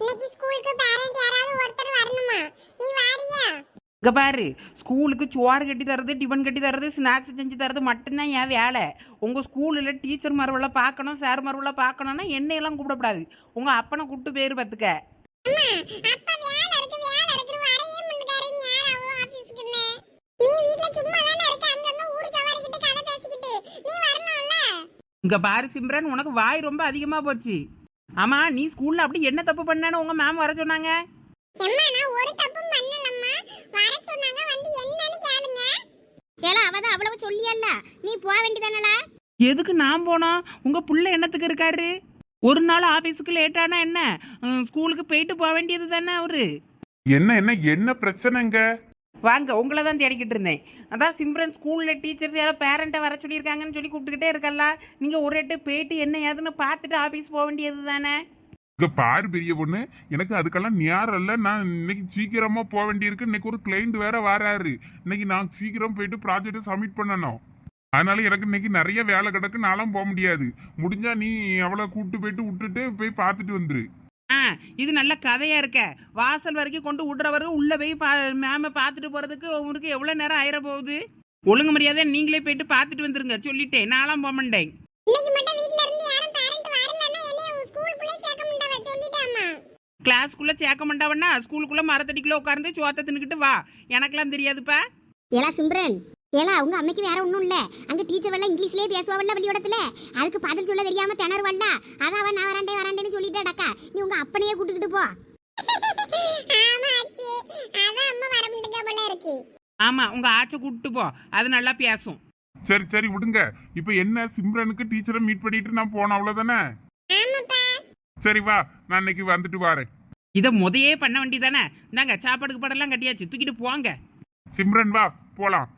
இன்னைக்கு ஸ்கூலுக்கு பேரண்ட் யாராவது ஒருத்தர் வரணுமா? நீ வாரியா? இங்க பாரு ஸ்கூலுக்கு சோறு கட்டி தரது டிஃபன் கட்டி தரது ஸ்நாக்ஸ் செஞ்சு தரது மட்டும்தான் என் வேலை. உங்கள் ஸ்கூலில் டீச்சர் மறுவலை பார்க்கணும் சார் மறுவலை பார்க்கணும்னா என்னையெல்லாம் கூப்பிடக்கூடாது. உங்கள் அப்பனை கூப்பிட்டு பேர் பார்த்துக்க. இங்க பாரு சிம்ரன் உனக்கு வாய் ரொம்ப அதிகமாக போச்சு. ஆமா நீ ஸ்கூலில் அப்படி என்ன தப்பு பண்ணேன்னு உங்கள் மேம் வர சொன்னாங்க. எம்மா நான் ஒரு தப்பும் பண்ணலம்மா. வர சொன்னாங்க வந்து என்னன்னு கேளுங்க. ஏலா அவ தான் அவ்வளவு சொல்லியல்ல? நீ போக வேண்டியதானலா? எதுக்கு நான் போனோம்? உங்கள் புள்ள என்னத்துக்கு இருக்காரு? ஒரு நாள் ஆஃபீஸுக்கு லேட்டானா என்ன? ஸ்கூலுக்கு போயிட்டு போக வேண்டியது தானே அவரு? என்ன என்ன என்ன பிரச்சனைங்க? வாங்க உங்களை தான் தேடிக்கிட்டு இருந்தேன். அதான் சிம்ரன் ஸ்கூலில் டீச்சர்ஸ் யாரோ பேரண்ட்டை வர சொல்லியிருக்காங்கன்னு சொல்லி கூப்பிட்டுக்கிட்டே இருக்கல்ல. நீங்கள் ஒரு எட்டு போயிட்டு என்ன ஏதுன்னு பார்த்துட்டு ஆஃபீஸ் போக வேண்டியது தானே? இங்கே பாரு பெரிய பொண்ணு எனக்கு அதுக்கெல்லாம் நேரம் இல்லை. நான் இன்னைக்கு சீக்கிரமாக போக வேண்டியிருக்கு. இன்னைக்கு ஒரு கிளைண்ட் வேற வராரு. இன்னைக்கு நான் சீக்கிரம் போயிட்டு ப்ராஜெக்டை சப்மிட் பண்ணணும். அதனால எனக்கு இன்னைக்கு நிறைய வேலை கிடக்கு. நானும் போக முடியாது. முடிஞ்சா நீ அவளை கூப்பிட்டு போயிட்டு விட்டுட்டு போய் பார்த்துட்டு வந்துரு. ஆ இது நல்ல கதையாக இருக்க. வாசல் வரைக்கும் கொண்டு விடுறவரு உள்ளே போய் பா மேமை பார்த்துட்டு போகிறதுக்கு உங்களுக்கு எவ்வளோ நேரம் ஆயிர போகுது? ஒழுங்கு மரியாதை நீங்களே போயிட்டு பார்த்துட்டு வந்துருங்க. சொல்லிட்டேன். நான்லாம் போக மாட்டேன். கிளாஸ்க்குள்ளே சேர்க்க மாட்டாவன்னா ஸ்கூலுக்குள்ளே மரத்தடிக்குள்ளே உட்கார்ந்து சோத்தை தின்னுக்கிட்டு வா. எனக்கெல்லாம் தெரியாதுப்பா. ஏலா சிம்ரன். ஏலா உங்க அம்மைக்கு வேற ஒண்ணும் இல்ல. அங்க டீச்சர் வெள்ள இங்கிலீஷ்லயே பேசுவாள்ல வெளியோடத்துல. அதுக்கு பதில் சொல்ல தெரியாம திணறுவல்ல அதான் அவன் நான் வராண்டே வராண்டேன்னு சொல்லிட்டேடக்கா நீ உங்க அப்பனையே கூட்டிக்கிட்டு போ. ஆமா வர உங்கள் ஆச்சை கூப்பிட்டு போ. அது நல்லா பேசும். சரி சரி விடுங்க. இப்போ என்ன சிம்ரனுக்கு டீச்சரை மீட் பண்ணிட்டு நான் போனேன் அவ்வளவுதானே? ஆமாப்பா. சரி வா. நான் இன்னைக்கு வந்துட்டு வரேன். இதை முதையே பண்ண வேண்டியதானே? இந்தாங்க சாப்பாடுக்கு படம்லாம் கட்டியாச்சு. தூக்கிட்டு போங்க. சிம்ரன் வா. போலாம்.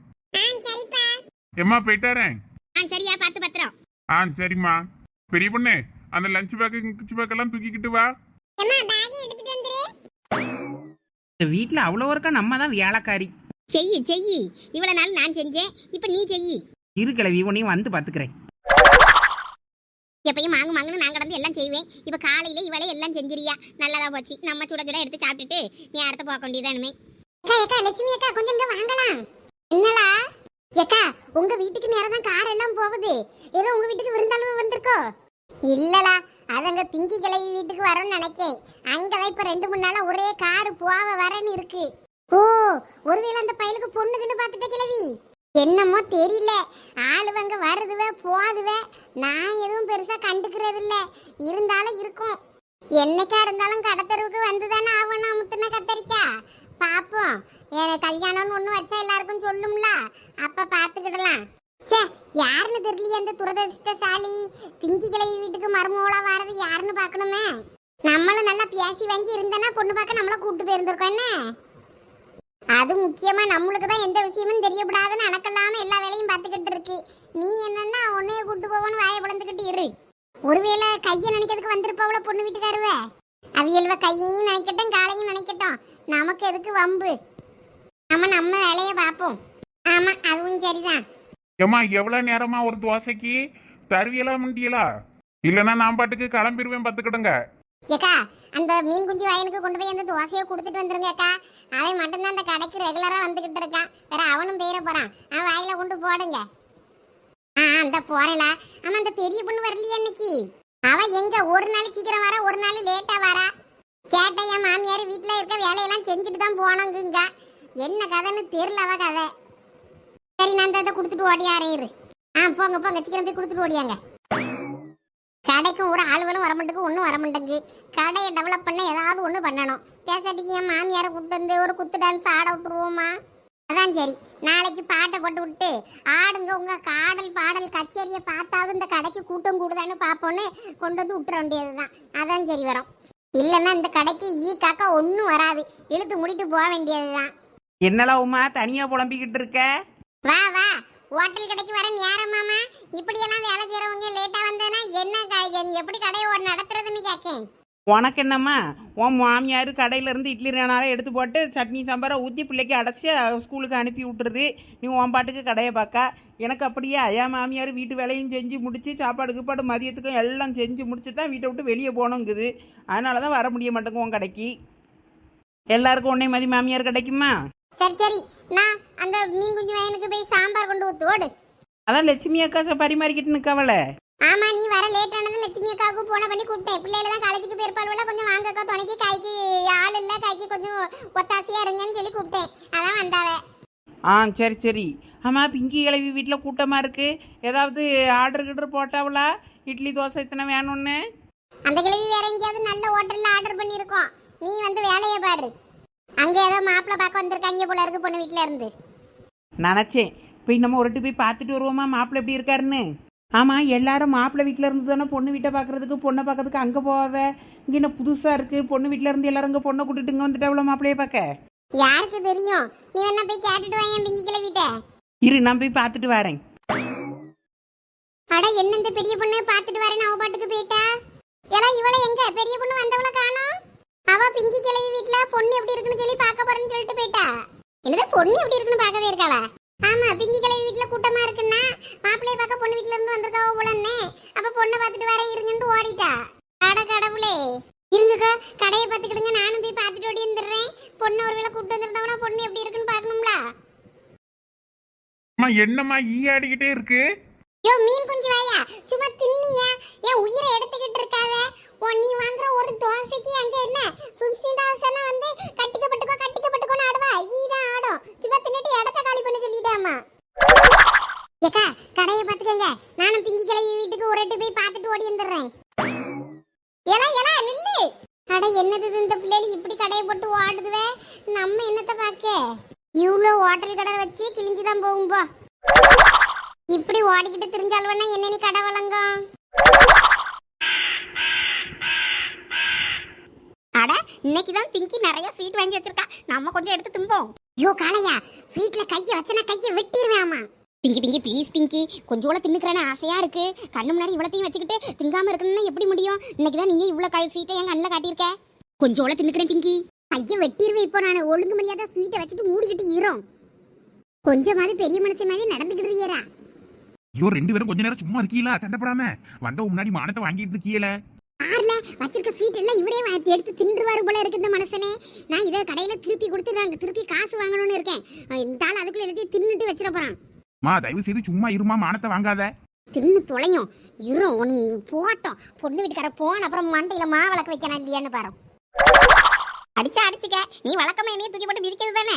எம்மா போயிட்டாரேன் ஆ சரியா பார்த்து பத்திரம். ஆ சரிம்மா. பெரிய பொண்ணு அந்த லஞ்ச் பேக் கிச் பேக் எல்லாம் தூக்கிக்கிட்டு வா. அம்மா பேக் எடுத்துட்டு வந்துரு. இந்த வீட்டில் அவ்வளோ இருக்கா நம்ம தான் வேலைக்காரி செய்யி செய்யி. இவ்வளவு நாள் நான் செஞ்சேன் இப்ப நீ செய்யி. இரு கிளவி உன்னையும் வந்து பார்த்துக்கிறேன் எப்பயும் மாங்கு மாங்குன்னு நான் கடந்து எல்லாம் செய்வேன். இப்ப காலையில இவளே எல்லாம் செஞ்சிரியா நல்லதா போச்சு. நம்ம சுட சுட எடுத்து சாப்பிட்டுட்டு நீ அடுத்த போக வேண்டியதானுமே அக்கா அக்கா லட்சுமி அக்கா கொஞ்சம் இங்க வாங்கலாம். என்னலா ஏக்கா உங்க வீட்டுக்கு நேரம் தான் கார் எல்லாம் போகுது. ஏதோ உங்க வீட்டுக்கு விருந்தாலும் வந்திருக்கோ? இல்லலா அதங்க பிங்கி கிளவி வீட்டுக்கு வரோம்னு நினைக்கேன். அங்கதான் இப்ப ரெண்டு மூணு நாளா ஒரே கார் போவ வரன்னு இருக்கு. ஓ ஒருவேளை அந்த பையலுக்கு பொண்ணுக்குன்னு பார்த்துட்ட கிளவி? என்னமோ தெரியல. ஆளுவங்க வருதுவே போதுவே. நான் எதுவும் பெருசா கண்டுக்கிறது இல்ல இருந்தாலும் இருக்கும். என்னைக்கா இருந்தாலும் கடத்தருவுக்கு வந்துதானே ஆகணும் முத்துன கத்தரிக்கா? பாப்போம். என் கல்யாணம்னு ஒன்று வச்சா எல்லாருக்கும் சொல்லும்ல. அப்ப பாத்துக்கிடலாம். ச்சே யாருன்னு தெரியலையே அந்த துரதிருஷ்டசாலி. பிங்கி கிளவி வீட்டுக்கு மருமகளா வர்றது யாருன்னு பார்க்கணுமே நம்மளும் நல்லா பேசி வாங்கி இருந்தேன்னா பொண்ணு பார்க்க நம்மள கூப்பிட்டு போயிருந்திருக்கோம் என்ன? அது முக்கியமா நம்மளுக்கு தான் எந்த விஷயமும் தெரியப்படாதுன்னு அணக்கல்லாம எல்லா வேலையும் பார்த்துக்கிட்டு இருக்கு. நீ என்னன்னா உன்னைய கூட்டு போவோன்னு வாயை பிளந்துக்கிட்டு இரு. ஒருவேளை கையை நினைக்கிறதுக்கு வந்திருப்பாவுல பொண்ணு வீட்டுக்காருவே? அவியல்வ கையையும் நினைக்கட்டும் காலையும் நினைக்கட்டும். நமக்கு எதுக்கு வம்பு? நம்ம நம்ம வேலையை பார்ப்போம். ஆமா அதுவும் சரிதான். ஏம்மா எவ்வளவு நேரமா ஒரு தோசைக்கு? தருவியலா முண்டியலா இல்லைன்னா நான் பாட்டுக்கு கிளம்பிடுவேன் பார்த்துக்கிடுங்க. ஏக்கா அந்த மீன் குஞ்சு வயனுக்கு கொண்டு போய் அந்த தோசையை கொடுத்துட்டு வந்துருங்க அக்கா அவன் மட்டும்தான் அந்த கடைக்கு ரெகுலரா வந்துகிட்டு இருக்கான். வேற அவனும் பெயர போறான். அவன் வாயில கொண்டு போடுங்க. ஆ அந்த போறல. ஆமா அந்த பெரிய பொண்ணு வரலையே இன்னைக்கு? அவ எங்க? ஒரு நாள் சீக்கிரம் வர ஒரு நாள் லேட்டா வரா. கேட்ட என் மாமியார் வீட்டுல இருக்க வேலையெல்லாம் செஞ்சுட்டு தான் போனோங்குங்க. என்ன கதைன்னு தெரியல அவ கதை. சரி நான் அதை கொடுத்துட்டு ஓடியாரு ஆ போங்க போங்க. சீக்கிரம் போய் கொடுத்துட்டு ஓடியாங்க. கடைக்கும் ஒரு ஆளுகளும் வர மாட்டேங்குது ஒன்றும் வர மாட்டேங்குது கடையை டெவலப் பண்ண ஏதாவது ஒன்று பண்ணணும். பேசாட்டிக்கு என் மாமியாரை கூப்பிட்டு வந்து ஒரு குத்து டான்ஸ் ஆட விட்டுருவோமா அதான் சரி. நாளைக்கு பாட்டை போட்டு விட்டு ஆடுங்க உங்க காடல் பாடல் கச்சேரியை பார்த்தாவது இந்த கடைக்கு கூட்டம் கூடுதான்னு பார்ப்போன்னு கொண்டு வந்து விட்டுற வேண்டியது தான் அதான் சரி வரும். இல்லைன்னா இந்த கடைக்கு ஈ காக்கா ஒன்றும் வராது. இழுத்து மூடிட்டு போக வேண்டியது தான் என்னடா உமா தனியாக புலம்பிக்கிட்டு இருக்க? வா வா. ஹோட்டல் கடைக்கு வர நேரம் மாமா? இப்படியெல்லாம் வேலை செய்யறவங்க லேட்டா வந்தேன்னா என்ன க- எப்படி கடையை நடத்துறதுன்னு கேட்கேன் உனக்கு என்னம்மா? உன் மாமியார் கடையில இருந்து இட்லி ரெனாலும் எடுத்து போட்டு சட்னி சாம்பாரை ஊற்றி பிள்ளைக்கு அடைச்சி ஸ்கூலுக்கு அனுப்பி விட்டுருது. நீ உன் பாட்டுக்கு கடையை பார்க்க எனக்கு அப்படியே என் மாமியார் வீட்டு வேலையும் செஞ்சு முடிச்சு சாப்பாடு கீப்பாடு மதியத்துக்கும் எல்லாம் செஞ்சு முடிச்சு தான் வீட்டை விட்டு வெளியே போகணுங்குது. அதனால தான் வர முடிய மாட்டேங்க உன் கடைக்கு. எல்லாருக்கும் உன்னை மதி மாமியார் கிடைக்குமா? சரி சரி. நான் அந்த மீன் குஞ்சு வயனுக்கு போய் சாம்பார் கொண்டு ஊத்து ஓடு. அதான் லட்சுமி அக்கா பரிமாறிக்கிட்டு நிற்கவள ஆமா நீ வர லேட் ஆனது லட்சுமி அக்காவுக்கு போன பண்ணி கூப்பிட்டேன். பிள்ளைல தான் காலேஜுக்கு போயிருப்பாள் கொஞ்சம் வாங்க அக்கா துணைக்கு கைக்கு ஆள் இல்ல கைக்கு கொஞ்சம் ஒத்தாசையா இருங்கன்னு சொல்லி கூப்பிட்டேன். அதான் வந்தாவ. ஆ சரி சரி. ஆமாம் பிங்கி கிளவி வீட்டில் கூட்டமாக இருக்கு. ஏதாவது ஆர்டர் கிடர் போட்டாவளா? இட்லி தோசை இத்தனை வேணும்னு? அந்த கிழவி வேற எங்கேயாவது நல்ல ஹோட்டல்ல ஆர்டர் பண்ணியிருக்கோம். நீ வந்து வேலையை பாரு. அங்க ஏதோ மாப்பிள்ளை பார்க்க வந்திருக்காங்க போல இருக்கு பொண்ணு வீட்ல இருந்து. நினச்சேன். போய் நம்ம ஒருட்டு போய் பார்த்துட்டு வருவோமா? மாப்பிள்ளை எப்படி இருக்காருன்னு? ஆமாம் எல்லாரும் மாப்பிள்ளை வீட்டில் இருந்து தானே பொண்ணு வீட்டை பார்க்கறதுக்கு பொண்ணை பார்க்கறதுக்கு அங்கே போவாவ? இங்கே என்ன புதுசாக இருக்குது பொண்ணு வீட்டில் இருந்து எல்லாரும் இங்கே பொண்ணை கூட்டிட்டு இங்கே வந்துட்டு அவ்வளோ மாப்பிள்ளையை பார்க்க? யாருக்கு தெரியும்? நீ வேணா போய் கேட்டுட்டு வா என் பிங்கி கிழவிட்ட இரு நான் போய் பார்த்துட்டு வரேன். அட என்ன இந்த பெரிய பொண்ணு? பார்த்துட்டு வரேன் அவ பாட்டுக்கு போயிட்டா? எல்லாம் இவள எங்க? பெரிய பொண்ணு வந்தவள காணோம்? அவ பிங்கி கிழவி வீட்ல பொண்ணு எப்படி இருக்குன்னு சொல்லி பார்க்க போறேன்னு சொல்லிட்டு போயிட்டா? என்னது பொண்ணு எப்படி இருக்குன்னு பார்க்கவே இருக்காளா? ஆமா பிங்கி கிழவி வீட்ல கூட்டமா இருக்குன்னா மாப்பிள்ளைய பார்க்க வீட்ல இருந்து வந்திருக்காவ போலன்னே அப்ப பொண்ணை பார்த்துட்டு வர இருங்கன்னு ஓடிட்டா. அட கடவுளே. இருங்கக்கா கடையை பார்த்துக்கிடுங்க. நானும் போய் பார்த்துட்டு ஓடி வந்துடுறேன். பொண்ணு ஒருவேளை கூட்டு வந்திருந்தவனா பொண்ணு எப்படி இருக்குன்னு பார்க்கணும்ல. அம்மா என்னம்மா ஈ ஆடிக்கிட்டே இருக்கு? யோ மீன் குஞ்சு வாயா. சும்மா தின்னியா? என் உயிரை எடுத்துக்கிட்டு இருக்காத. ஓ நீ வாங்குற ஒரு தோசைக்கு அங்க என்ன? சுசிதாசனா வந்து கட்டிக்கப்பட்டுக்கோ கட்டிக்கப்பட்டுக்கோன்னு ஆடுவா. ஈதான் ஆடும். சும்மா தின்னுட்டு இடத்த காலி பண்ண சொல்லிட்டாமா ஏக்கா கடையை பார்த்துக்கங்க. நானும் பிங்கி கிளவி வீட்டுக்கு ஒரு எட்டு போய் பார்த்துட்டு ஓடி வந்துடுறேன். எலா எலா நில்லு. அட என்னது இது இந்த பிள்ளைகள் இப்படி கடையை போட்டு ஓடுதுவே? நம்ம என்னத்தை பார்க்க? இவ்வளோ ஹோட்டல் கடை வச்சு கிழிஞ்சு தான் போகும் போ. இப்படி ஓடிக்கிட்டு திரிஞ்சால்வனா என்ன நீ கடை வழங்கும்? அட இன்னைக்கு தான் பிங்கி நிறைய ஸ்வீட் வாங்கி வச்சிருக்கா. நம்ம கொஞ்சம் எடுத்து திம்போம். ஐயோ காளையா ஸ்வீட்ல கையை வச்சனா கையை வெட்டிடுவேன் பிங்கி பிங்கி ப்ளீஸ் பிங்கி. கொஞ்சோட தின்னுக்கிறேன்னு ஆசையா இருக்கு. கண்ணு முன்னாடி இவ்வளத்தையும் வச்சுக்கிட்டு திங்காம இருக்கணும்னா எப்படி முடியும்? இன்னைக்கு தான் நீங்க இவ்வளோ கை ஸ்வீட்டை என் கண்ணில் காட்டியிருக்க. கொஞ்சோட தின்னுக்கிறேன் பிங்கி. கைய வெட்டிடுவேன் இப்போ நான். ஒழுங்கு மரியாதை ஸ்வீட்டை வச்சுட்டு மூடிக்கிட்டு ஈரோம் கொஞ்சமாவது பெரிய மனுஷன் மாதிரி நடந்துக்கிட்டு இருக்கியரா ஐயோ ரெண்டு பேரும் கொஞ்ச நேரம் சும்மா இருக்கீங்களா சண்டை போடாம வந்த முன்னாடி மானத்தை வாங்கிட்டு இருக்கீல ஆர்ல வச்சிருக்க ஸ்வீட் எல்லாம் இவரே எடுத்து தின்றுவாரு போல இருக்கு இந்த மனுஷனே. நான் இதை கடையில திருப்பி கொடுத்து திருப்பி காசு வாங்கணும்னு இருக்கேன். இந்த ஆள் அதுக்குள்ள எல்லாத்தையும் தின்னுட்டு வச்சிட போறான். மா தயவு செய்து சும்மா இருமா மானத்தை வாங்காத. தின்னு தொலையும். இரும் ஒன்னு போட்டோம். பொண்ணு வீட்டுக்கார போன அப்புறம் மண்டையில மா விளக்க வைக்கணும் இல்லையான்னு பாரு. அடிச்சா அடிச்சுக்க. நீ வழக்கமா என்னைய தூக்கி போட்டு மிதிக்கிறது தானே?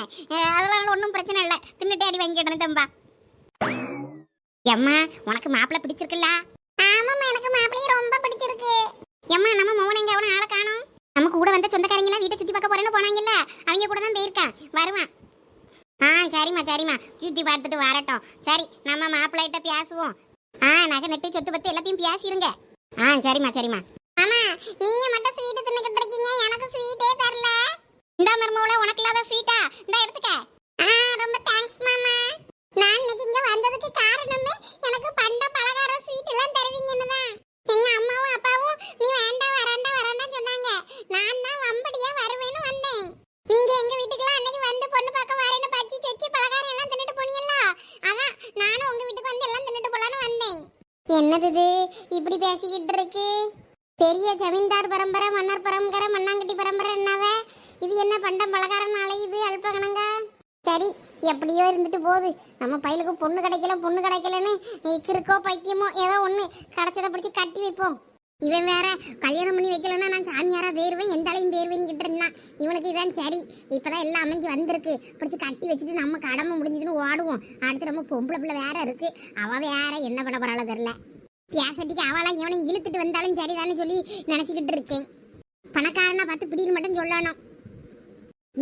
அதெல்லாம் ஒன்றும் பிரச்சனை இல்லை. தின்னுட்டு அடி வாங்கிக்கிடணும் தம்பா. எம்மா உனக்கு மாப்பிள்ளை பிடிச்சிருக்குல்ல? ஆமாம்மா எனக்கு மாப்பிள்ளையும் ரொம்ப பிடிச்சிருக்கு. எம்மா நம்ம மௌன எங்க அவன ஆளை காணோம்? நமக்கு கூட வந்த சொந்தக்காரங்களாம் வீட்டை சுத்தி பார்க்க போறேன்னு போனாங்கல்ல அவங்க கூட தான் போயிருக்கான். வருவான். ஆ சரிம்மா சரிம்மா. சுற்றி பார்த்துட்டு வரட்டும். சரி நம்ம மாப்பிள்ளைகிட்ட பேசுவோம். ஆ நகை நட்டு சொத்து பத்து எல்லாத்தையும் பேசிருங்க. ஆ சரிம்மா சரிம்மா. ஆமா நீங்க மட்டும் ஸ்வீட் தின்னுக்கிட்டு இருக்கீங்க. எனக்கு ஸ்வீட்டே தரல. இந்த மருமவுல உனக்கு இல்லாத ஸ்வீட்டா இந்த எடுத்துக்க. ஆ ரொம்ப தேங்க்ஸ் மாமா. நான் இன்னைக்கு இங்க வந்ததுக்கு காரணமே எனக்கு பண்ட பலகாரம் ஸ்வீட் எல்லாம் தருவீங்கன்னு தான். எங்க அம்மாவும் அப்பாவும் நீ வேண்டாம் வரண்டா வரண்டா சொன்னாங்க. நான் தான் வம்படியா வருவேன்னு நீங்க எங்க வீட்டுக்குலாம் அன்னைக்கு வந்து பொண்ணு பார்க்க வரேன்னு பச்சி சொச்சி பலகாரம் எல்லாம் தின்னுட்டு போனீங்களா அதான் நானும் உங்க வீட்டுக்கு வந்து எல்லாம் தின்னுட்டு போலான்னு வந்தேன். என்னது இது இப்படி பேசிக்கிட்டு இருக்கு? பெரிய ஜமீன்தார் பரம்பரை மன்னர் பரம்பரை மண்ணாங்கட்டி பரம்பரை என்னவ? இது என்ன பண்டம் பலகாரம் அலையுது அல்பகணங்க சரி எப்படியோ இருந்துட்டு போகுது. நம்ம பையலுக்கு பொண்ணு கிடைக்கல பொண்ணு கிடைக்கலன்னு கிறுக்கோ பைத்தியமோ ஏதோ ஒன்று கிடைச்சதை பிடிச்சி கட்டி வைப்போம். இவன் வேற கல்யாணம் பண்ணி வைக்கலன்னா நான் சாமியாரா வேறுவேன் எந்த அலையும் கிட்ட இருந்தான் இவனுக்கு இதான் சரி. இப்பதான் எல்லாம் அமைஞ்சு வந்திருக்கு. பிடிச்சி கட்டி வச்சுட்டு நம்ம கடமை முடிஞ்சதுன்னு ஓடுவோம். அடுத்து நம்ம பொம்பளை பிள்ளை வேற இருக்கு. அவ வேற என்ன பண்ண போறாளோ தெரில பேசட்டிக்கு அவளாம் இவனை இழுத்துட்டு வந்தாலும் சரிதான்னு சொல்லி நினச்சிக்கிட்டு இருக்கேன். பணக்காரனா பார்த்து பிடின்னு மட்டும் சொல்லணும்.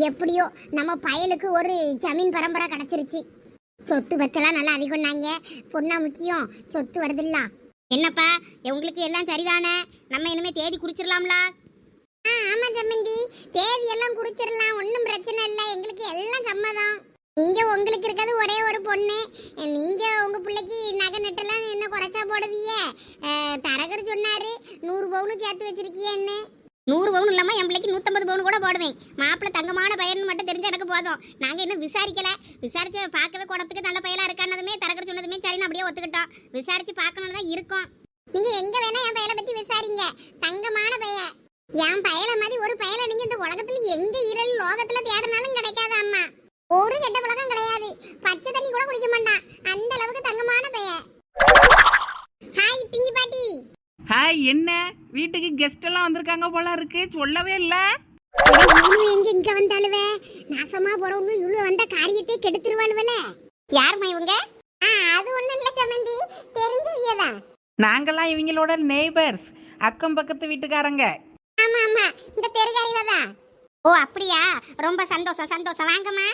எப்படியோ நம்ம பயலுக்கு ஒரு ஜமீன் பரம்பரை கிடச்சிருச்சு. சொத்து பத்தெல்லாம் நல்லா அதிகம்னாங்க. பொண்ணா முக்கியம். சொத்து வருதுல்ல. என்னப்பா உங்களுக்கு எல்லாம் சரிதானே? நம்ம இனிமே தேதி குறிச்சிடலாம்ல? ஆ ஆமா சம்மந்தி தேதி எல்லாம் குறிச்சிடலாம் ஒன்றும் பிரச்சனை இல்லை. எங்களுக்கு எல்லாம் சம்மதம். நீங்க உங்களுக்கு இருக்கிறது ஒரே ஒரு பொண்ணு. நீங்க உங்க பிள்ளைக்கு நகை நட்டெல்லாம் என்ன குறைச்சா போடுவீங்க? தரகர் சொன்னாரு நூறு பவுனும் சேர்த்து வச்சிருக்கியன்னு. நூறு பவுன் இல்லாமல் என் பிள்ளைக்கு நூற்றம்பது பவுன் கூட போடுவேன். மாப்பிள்ளை தங்கமான பையன் மட்டும் தெரிஞ்சு எனக்கு போதும். நாங்கள் இன்னும் விசாரிக்கல. விசாரிச்சு பார்க்கவே குடத்துக்கு நல்ல பையலாக இருக்கானதுமே தரகர் சொன்னதுமே சரின்னு அப்படியே ஒத்துக்கிட்டோம். விசாரிச்சு பார்க்கணும்னு தான் இருக்கோம். நீங்கள் எங்கே வேணால் என் பையலை பற்றி விசாரிங்க. தங்கமான பையன் என் பையலை மாதிரி ஒரு பையலை நீங்கள் இந்த உலகத்தில் எங்கே இரல் லோகத்தில் தேடினாலும் கிடைக்காது அம்மா. ஒரு கெட்ட பழக்கம் கிடையாது. பச்சை தண்ணி கூட குடிக்க மாட்டான். அந்த அளவுக்கு தங்கமான பையன் ஹாய் பிங்கி பாட்டி. ஹாய் என்ன? வீட்டுக்கு கெஸ்ட் எல்லாம் வந்திருக்காங்க போல இருக்கு. சொல்லவே இல்ல. இவனு எங்க இங்க வந்தாளுவே? நாசமா போறவனு இவ்வளவு வந்த காரியத்தை கெடுத்துருவாளுவல? யாரும்மா இவங்க? ஆ அது ஒண்ணும் இல்ல சமந்தி. தெரிஞ்சவியதான் நாங்கெல்லாம் இவங்களோட நெய்பர்ஸ் அக்கம் பக்கத்து வீட்டுக்காரங்க. ஆமா ஆமா. இந்த தெருகாரிவதான் ஓ அப்படியா? ரொம்ப சந்தோஷம் சந்தோஷம். வாங்கம்மா.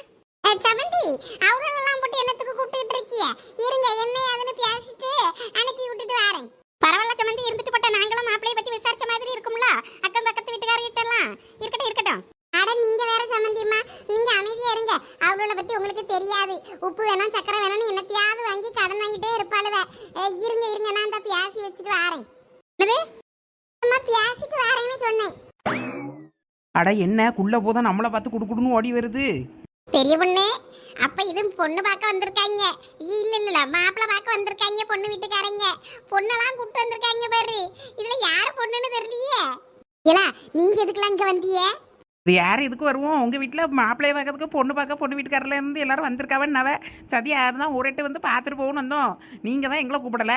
சமந்தி அவங்களெல்லாம் போட்டு என்னத்துக்கு கூப்பிட்டுட்டு இருக்கிய? இருங்க என்ன அதுன்னு பேசிட்டு அனுப்பி விட்டுட்டு வரேன். பரவாயில்ல சம்மந்தி இருந்துட்டு போட்ட நாங்களும் மாப்பிளைய பத்தி விசாரிச்ச மாதிரி இருக்கும்ல? அக்கம் பக்கத்து வீட்டுக்காரர்கிட்ட எல்லாம் இருக்கட்டும் இருக்கட்டும். அட நீங்க வேற சம்மந்தியம்மா நீங்க அமைதியா இருங்க. அவளோட பத்தி உங்களுக்கு தெரியாது. உப்பு வேணும் சக்கரை வேணும்னு என்னத்தையாவது வாங்கி கடன் வாங்கிட்டே இருப்பாளுவ. இருங்க இருங்க. நான் இந்த பியாசி வச்சுட்டு வாரேன். என்னது? அம்மா பேசிட்டு சொன்னேன். அட என்ன? குள்ள போதும் நம்மளை பார்த்து குடுக்குடுன்னு ஓடி வருது. பெரிய பொண்ணு அப்ப இது பொண்ணு பார்க்க வந்திருக்காங்க. இல்ல இல்ல மாப்பிள்ள பார்க்க வந்திருக்காங்க பொண்ணு வீட்டுக்காரங்க. பொண்ணெல்லாம் கூப்பிட்டு வந்திருக்காங்க பாரு. இதுல யார் பொண்ணுன்னு தெரியலையே. ஏலா நீங்க எதுக்கெல்லாம் இங்க வந்தீங்க? யார் எதுக்கு வருவோம்? உங்க வீட்டுல மாப்பிள்ளைய பார்க்கறதுக்கு பொண்ணு பார்க்க பொண்ணு வீட்டுக்காரில இருந்து எல்லாரும் வந்திருக்காவன்னவ? சதி யார் தான் ஊரட்டு வந்து பார்த்துட்டு போகணும் வந்தோம். நீங்க தான் எங்களை கூப்பிடல.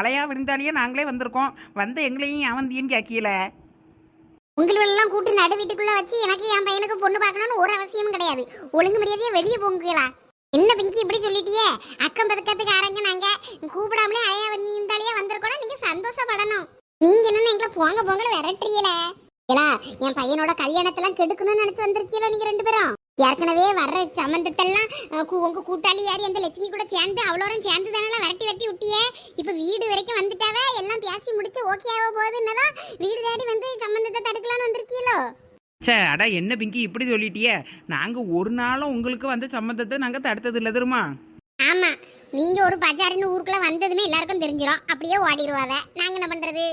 அலையா விருந்தாளியே நாங்களே வந்திருக்கோம். வந்து எங்களையும் அவந்தியும் கேட்கல? உங்களெல்லாம் கூட்டு நடு வீட்டுக்குள்ள வச்சு எனக்கு என் பையனுக்கு பொண்ணு பார்க்கணும்னு ஒரு அவசியமும் கிடையாது. ஒழுங்கு மரியாதையா வெளியே போங்களா என்ன பிங்கி இப்படி சொல்லிட்டியே? அக்கம் பதக்கத்துக்காரங்க நாங்க கூப்பிடாமலே அலையா விருந்தாளியா வந்திருக்கோம் நீங்க சந்தோஷப்படணும். நீங்க என்ன எங்களை போங்க போங்கன்னு விரட்டுறீல ஏலா என் பையனோட கல்யாணத்தெல்லாம் கெடுக்கணும்னு நினைச்சு வந்திருக்கீங்களா நீங்க ரெண்டு பேரும்? ஏற்கனவே வர்ற கு- உங்க கூட்டாளி யாரு? அந்த லட்சுமி கூட சேர்ந்து அவ்வளோரும் சேர்ந்து தானே விரட்டி விரட்டி விட்டியே? இப்ப வீடு வரைக்கும் வந்துட்டாவே? எல்லாம் பேசி முடிச்சு ஓகே ஆக போகுதுன்னதான் வீடு தேடி வந்து சம்பந்தத்தை தடுக்கலாம்னு வந்திருக்கீங்களோ சே அடா என்ன பிங்கி இப்படி சொல்லிட்டியே? நாங்க ஒரு நாளும் உங்களுக்கு வந்த சம்மந்தத்தை நாங்க தடுத்தது இல்லை தெரியுமா? ஆமா. நீங்க ஒரு பஜாருன்னு ஊருக்குள்ள வந்ததுமே எல்லாருக்கும் தெரிஞ்சிடும் அப்படியே ஓடிடுவாவ. நாங்க என்ன பண்றது?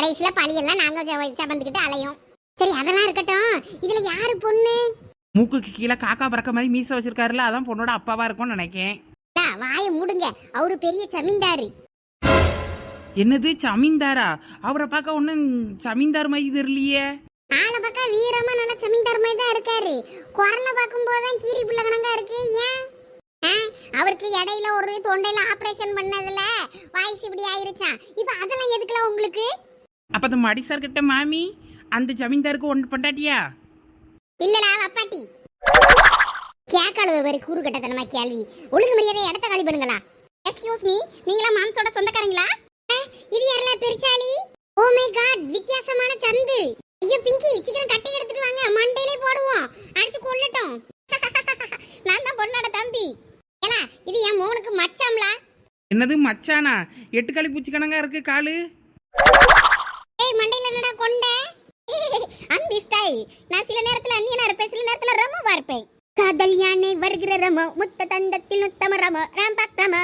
கடைசியில பழியெல்லாம் நாங்க ச- சமந்துக்கிட்டு அலையும். சரி அதெல்லாம் இருக்கட்டும். இதுல யாரு பொண்ணு? மூக்குக்கு கீழே காக்கா பறக்க மாதிரி மீச வச்சிருக்காருல அதான் பொண்ணோட அப்பாவா இருக்கும்னு நினைக்கேன். வாயை மூடுங்க. அவரு பெரிய ஜமீன்தாரு என்னது ஜமீன்தாரா அவரை பார்க்க ஒன்றும் ஜமீன்தார் மாதிரி தெரியலையே. ஆளை பக்கம் வீரமா நல்ல ஜமீன்தார் மாதிரி தான் இருக்காரு. குரலை பார்க்கும் போதுதான் கீரி பிள்ளை கணங்கா இருக்கு ஏன்? அவருக்கு இடையில ஒரு தொண்டையில ஆபரேஷன் பண்ணதுல வாய்ஸ் இப்படி ஆயிருச்சான் இப்ப அதெல்லாம் எதுக்குலாம் உங்களுக்கு? அப்ப அந்த மடிசார் கிட்ட மாமி அந்த ஜமீன்தாருக்கு ஒன்று பண்ணாட்டியா இல்லடா வப்பாட்டி. கேக்காளு வரி கூறு கட்டத்தனமா கேள்வி. ஒழுங்கு மரியாதை இடத்த காலி பண்ணுங்களா? எக்ஸ்கியூஸ் மீ நீங்களா மாம்சோட சொந்தக்காரங்களா? இது யாரல பெருச்சாலி ஓ மை காட் வித்தியாசமான சந்து. ஐயோ பிங்கி சீக்கிரம் கட்டி எடுத்துட்டு வாங்க. மண்டையிலே போடுவோம். அடிச்சு கொல்லட்டும். நான் தான் பொண்ணோட தம்பி. ஏலா இது என் மோனுக்கு மச்சாம்லா? என்னது மச்சானா? எட்டு களி பூச்சி கணங்கா இருக்கு காலு? ஏய் மண்டையில என்னடா கொண்ட? அன்பி ஸ்டைல் நான் சில நேரத்துல அந்நியனா இருப்பேன் சில நேரத்துல ரமோவா இருப்பேன். காதல் யானை வருகிற ரமோ முத்த தந்தத்தில் நுத்தம ரமோ ராம்பாக் ரமோ.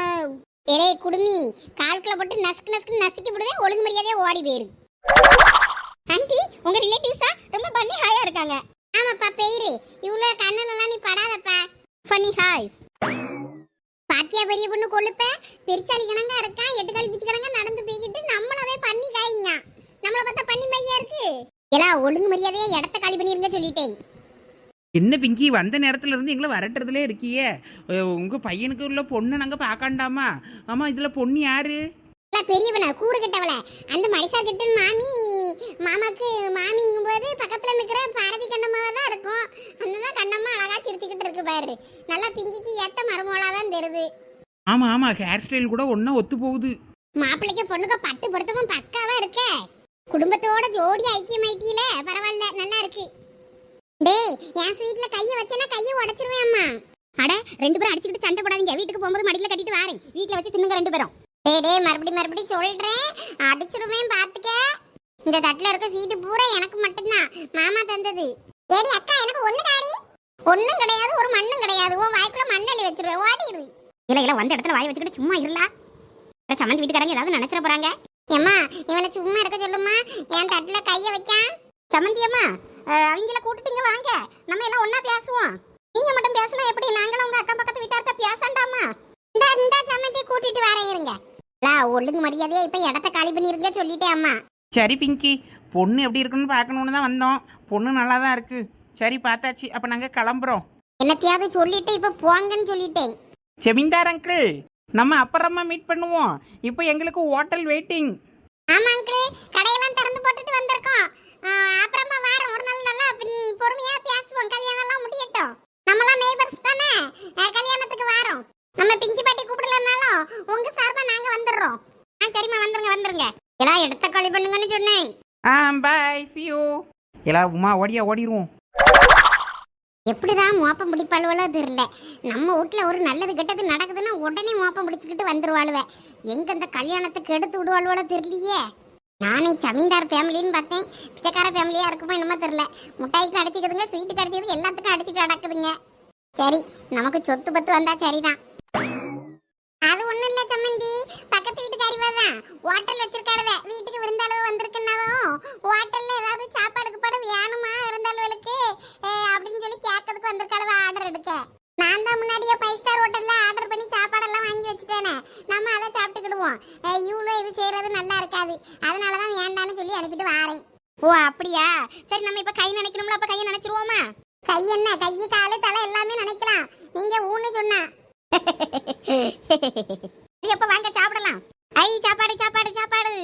ஏலே குடுமி கால்குல போட்டு நசுக்கு நசுக்கு நசுக்கி விடுவே ஒழுங்கு மரியாதையே ஓடி போயிரு. ஆண்டி உங்க ரிலேட்டிவ்ஸா ரொம்ப பண்ணி ஹாயா இருக்காங்க. ஆமாப்பா பெயிரு. இவ்வளோ கண்ணுலலாம் நீ படாதப்பா. ஃபன்னி ஹாய்ஸ் பாத்தியா பெரிய பொண்ணு கொழுப்ப? பெருச்சாலி கணங்கா இருக்கா? எட்டு காலி பிச்சு நடந்து போய்கிட்டு நம்மளவே பண்ணி காய்ங்க நம்மள பார்த்தா பண்ணி மையா இருக்கு. எல்லாம் ஒழுங்கு மரியாதையா இடத்த காலி பண்ணிருங்க சொல்லிட்டேன். என்ன பிங்கி வந்த நேரத்துல இருந்து எங்களை வரட்டுறதுலே இருக்கியே? உங்க பையனுக்கு உள்ள பொண்ணு நாங்க பார்க்காண்டாமா? ஆமா இதுல பொண்ணு யாரு? பெரியவன கூறு கட்டவள? அந்த மடிசா கிட்ட மாமி மாமாக்கு மாமிங்கும் போது பக்கத்துல நிக்கிற பாரதி கண்ணம்மாவா தான் இருக்கும். அந்ததான் கண்ணம்மா அழகா சிரிச்சுக்கிட்டு இருக்கு பாரு. நல்லா பிங்கிக்கு ஏத்த மருமோளா தான் தெரியுது. ஆமா ஆமா ஹேர் ஸ்டைல் கூட ஒன்னா ஒத்து போகுது. மாப்பிள்ளைக்கு பொண்ணுக்கு பத்து பொருத்தமும் பக்காவா இருக்க. குடும்பத்தோட ஜோடி ஐக்கியம் ஐக்கியமாயிட்டியில பரவாயில்ல நல்லா இருக்கு. டேய் என் ஸ்வீட்ல கைய வச்சேன்னா கைய உடைச்சிருவேன் அம்மா. அட ரெண்டு பேரும் அடிச்சுக்கிட்டு சண்டை போடாதீங்க. வீட்டுக்கு போகும்போது மடியில கட்டிட்டு வாரேன். வீட்ல வச்சு தின்னுங்க ரெண்டு பேரும். டேய் டேய் மறுபடி மறுபடி சொல்றேன் அடிச்சிருவேன் பாத்துக்க. இந்த தட்டுல இருக்க சீட்டு பூரா எனக்கு மட்டும்தான். மாமா தந்தது. ஏடி அக்கா எனக்கு ஒண்ணு தாடி. ஒண்ணும் கிடையாது ஒரு மண்ணும் கிடையாது. உன் வாய்க்குள்ள மண்ணள்ளி வச்சிருவேன். ஓடிடு. இல்ல இல்ல வந்த இடத்துல வாய் வச்சுக்கிட்டு சும்மா இருலா சம்மந்தி வீட்டுக்காரங்க ஏதாவது நினைச்சிட போறாங்க. ஏம்மா இவனை சும்மா இருக்க சொல்லுமா என் தட்டுல கைய வைக்கான். சமந்தி அம்மா அஹ், அவங்கள கூட்டிட்டு இங்க வாங்க. நம்ம எல்லாம் ஒண்ணா பேசுவோம். நீங்க மட்டும் பேசினா எப்படி? நாங்களும் உங்க அக்கம் பக்கத்து வீட்டார்ட்ட பேசண்டாமா? இந்த இந்த சமந்தி கூட்டிட்டு வரேன் இருங்க. ஒழுங்கு மரியாதையா இப்ப இடத்த காலி பண்ணிருங்க சொல்லிட்டேன் அம்மா. சரி பிங்கி. பொண்ணு எப்படி இருக்குன்னு பார்க்கணுன்னு தான் வந்தோம். பொண்ணு நல்லா தான் இருக்கு. சரி பார்த்தாச்சு. அப்போ நாங்கள் கிளம்புறோம். என்னத்தையாவது சொல்லிட்டு இப்ப போங்கன்னு சொல்லிட்டேன். செமிந்தார் அங்கிள். நம்ம அப்புறமா மீட் பண்ணுவோம். இப்போ எங்களுக்கு ஹோட்டல் வெயிட்டிங் ஆமா அங்கிள் கடையெல்லாம் திறந்து போட்டுட்டு வந்திருக்கோம். அப்புறமா வாரம் ஒரு நாள் நல்லா பொறுமையா பேசுவோம். கல்யாணம் எல்லாம் முடியட்டும். நம்மளாம் நெய்பர்ஸ் தானே? கல்யாணத்துக்கு வாரோம். நம்ம பிங்கி பாட்டி கூப்பிடலனாலும் உங்க சார்பா நாங்க வந்துடுறோம். ஆ சரிம்மா வந்துருங்க வந்துருங்க. எல்லாம் எடுத்த காலி பண்ணுங்கன்னு சொன்னேன். ஆ பாய் ஃபியூ எல்லாம் உமா ஓடியா ஓடிடுவோம் எப்படிதான் மோப்பம் பிடிப்பாளுவளோ தெரியல. நம்ம வீட்ல ஒரு நல்லது கெட்டது நடக்குதுன்னா உடனே மோப்பம் பிடிச்சிக்கிட்டு வந்துருவாளுவ. எங்க இந்த கல்யாணத்துக்கு எடுத்து விடுவாளுவளோ தெரியலையே. நானே ஜமீன்தார் ஃபேமிலின்னு பார்த்தேன். பிச்சைக்கார ஃபேமிலியாக இருக்குமோ என்னமோ தெரில முட்டாய்க்கு அடிச்சிக்கிதுங்க ஸ்வீட்டுக்கு அடிச்சுக்குது எல்லாத்துக்கும் அடிச்சுட்டு நடக்குதுங்க. சரி நமக்கு சொத்து பத்து வந்தா சரிதான். அது ஒன்றும் இல்லை சம்மந்தி. பக்கத்து வீட்டுக்காரிவா தான் ஹோட்டல் வச்சிருக்காளுவ வீட்டுக்கு விருந்தாளவு வந்திருக்குன்னாலும் ஹோட்டல்ல ஏதாவது சாப்பாடுக்கு பாடு வேணுமா விருந்தாளுவளுக்கு ஏய், அப்படின்னு சொல்லி கேட்கறதுக்கு வந்திருக்காளவ ஆர்டர் எடுக்க நான் தான் முன்னாடியே ஃபைவ் ஸ்டார் ஹோட்டல்ல ஆர்டர் பண்ணி சாப்பாடெல்லாம் வாங்கி வச்சுட்டேனே நம்ம அதை சாப்பிட்டுக்கிடுவோம் ஏய், இவ்வளோ இது செய்யறது நல்லா இருக்காது அதனால தான் வேண்டான்னு சொல்லி அனுப்பிட்டு வாரேன் ஓ அப்படியா சரி நம்ம இப்ப கை நினைக்கணும்ல அப்ப கையை நினைச்சிருவோமா? கை என்ன? கை காலு தலை எல்லாமே நினைக்கலாம். நீங்க ஊன்னு சொன்னா. எப்ப வாங்க சாப்பிடலாம். ஐ சாப்பாடு சாப்பாடு சாப்பாடு.